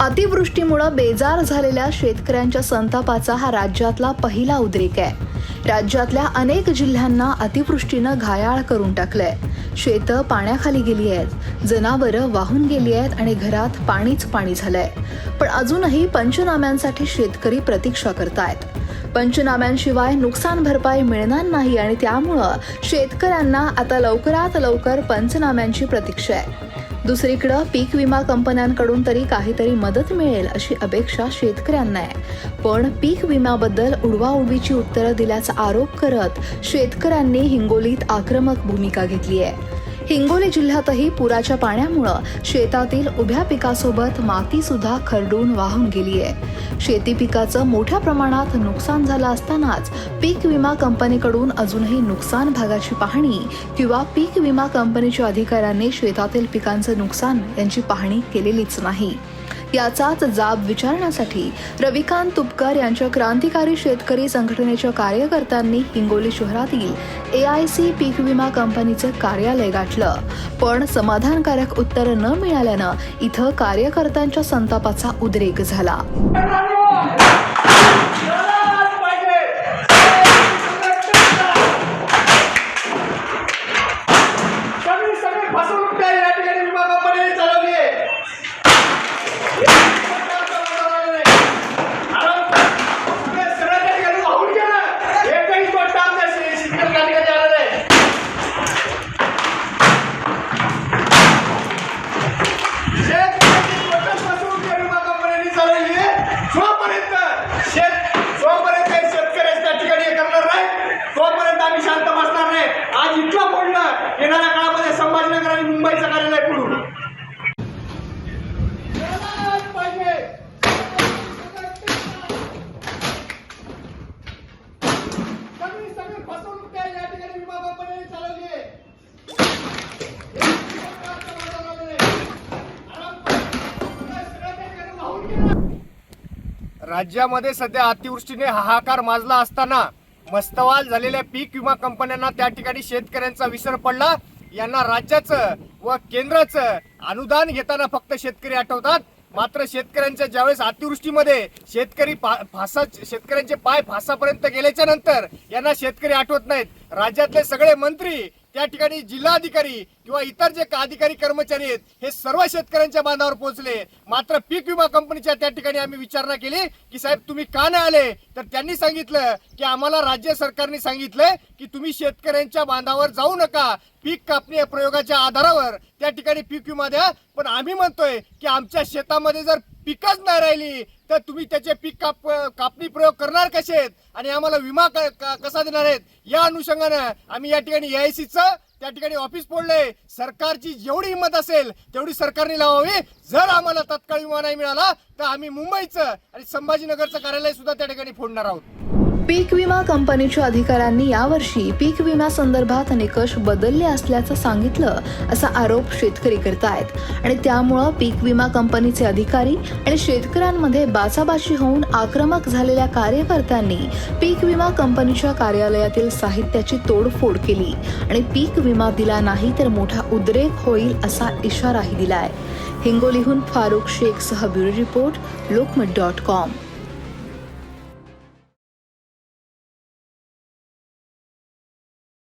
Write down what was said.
अतिवृष्टीमुळे बेजार झालेल्या शेतकऱ्यांच्या संतापाचा हा राज्यातला पहिला उद्रेक आहे. राज्यातल्या अनेक जिल्ह्यांना अतिवृष्टीनं घायाळ करून टाकलंय. शेतं पाण्याखाली गेली आहेत. जनावरं वाहून गेली आहेत आणि घरात पाणीच पाणी झालंय. पण अजूनही पंचनाम्यांसाठी शेतकरी प्रतीक्षा करतायत. पंचनाम्यांशिवाय नुकसान भरपाई मिळणार नाही आणि त्यामुळं शेतकऱ्यांना आता लवकरात लवकर पंचनाम्यांची प्रतीक्षा आहे. दुसरीकडं पीक विमा कंपन्यांकडून तरी काहीतरी मदत मिळेल अशी अपेक्षा शेतकऱ्यांना आहे. पण पीक विम्याबद्दल उडवाउडवीची उत्तरं दिल्याचा आरोप करत शेतकऱ्यांनी हिंगोलीत आक्रमक भूमिका घेतली आहे. हिंगोली जिल्ह्यातही पुराच्या पाण्यामुळं शेतातील उभ्या पिकासोबत माती सुद्धा खरडून वाहून गेली आहे शेती पिकाचं मोठ्या प्रमाणात नुकसान झालं असतानाच पीक विमा कंपनीकडून अजूनही नुकसान भागाची पाहणी किंवा पीक विमा कंपनीच्या अधिकाऱ्यांनी शेतातील पिकांचं नुकसान यांची पाहणी केलेलीच नाही. याचाच जाब विचारण्यासाठी रविकांत तुपकर यांच्या क्रांतिकारी शेतकरी संघटनेच्या कार्यकर्त्यांनी हिंगोली शहरातील ए आय सी पीक विमा कंपनीचं कार्यालय गाठलं. पण समाधानकारक उत्तर न मिळाल्यानं इथं कार्यकर्त्यांच्या संतापाचा उद्रेक झाला सगळी सगळी फसवणूक त्या या ठिकाणी विमा कंपनीने चालवली आहे. कुठे सरळ त्या ठिकाणी वाहून गेलं. एकही तोटा आमच्या शे- शेतकरी त्या ठिकाणी आला नाही. शेतकऱ्याची total फसवणूक या विमा कंपन्यांनी चालवली आहे. जोपर्यंत शेत जोपर्यंत हे शेतकऱ्याचे त्या ठिकाणी हे करणार नाही तोपर्यंत आम्ही शांत बसणार नाही आज इथलं फोडलं येणाऱ्या काळामध्ये संभाजीनगर आणि मुंबईचं कार्यालय फोडू पाहिजे सगळी सगळी फसवणूक त्या या ठिकाणी विमा कंपनीने चालवली आहे राज्यामध्ये सध्या अतिवृष्टीने हाहाकार माजला असताना मस्तवाल झालेल्या पीक विमा कंपन्यांना त्या ठिकाणी शेतकऱ्यांचा विसर पडला. यांना राज्याचं व केंद्राचं अनुदान घेताना फक्त शेतकरी आठवतात. मात्र शेतकऱ्यांच्या ज्यावेळेस अतिवृष्टीमध्ये शेतकरी पा- फासा शेतकऱ्यांचे पाय फासापर्यंत गेल्याच्यानंतर यांना शेतकरी आठवत नाहीत. राज्यातले सगळे मंत्री त्या ठिकाणी जिल्हाधिकारी किंवा इतर जे अधिकारी कर्मचारी आहेत हे सर्व शेतकऱ्यांच्या बांधावर पोहोचले. मात्र पीक विमा कंपनीच्या त्या ठिकाणी आम्ही विचारणा केली की साहेब तुम्ही का नाही आले? तर त्यांनी सांगितलं की आम्हाला राज्य सरकारने सांगितलं की तुम्ही शेतकऱ्यांच्या बांधावर जाऊ नका. पीक कापणी या प्रयोगाच्या आधारावर त्या ठिकाणी पीक विमा द्या. पण आम्ही म्हणतोय की आमच्या शेतामध्ये जर पिकच नाही राहिली तर तुम्ही त्याचे पीक काप कापणी प्रयोग करणार कसे आहेत? आणि आम्हाला विमा क- कसा देणार आहेत? या अनुषंगानं आम्ही या ठिकाणी एआयसीचं त्या ठिकाणी ऑफिस फोडलंय. सरकारची जेवढी हिंमत असेल तेवढी सरकारने लावावी. जर आम्हाला तत्काळ विमा नाही मिळाला तर आम्ही मुंबईचं आणि संभाजीनगरचं कार्यालय सुद्धा त्या ठिकाणी फोडणार आहोत. पीक विमा कंपनीच्या अधिकाऱ्यांनी यावर्षी पीक विमा संदर्भात निकष बदलले असल्याचं सांगितलं असा आरोप शेतकरी करतायत. आणि त्यामुळं पीक विमा कंपनीचे अधिकारी आणि शेतकऱ्यांमध्ये बाचाबाची होऊन आक्रमक झालेल्या कार्यकर्त्यांनी पीक विमा कंपनीच्या कार्यालयातील साहित्याची तोडफोड केली. आणि पीक विमा दिला नाही तर मोठा उद्रेक होईल असा इशाराही दिलाय. हिंगोलीहून फारुख शेख सह bureau report Lokmat dot com.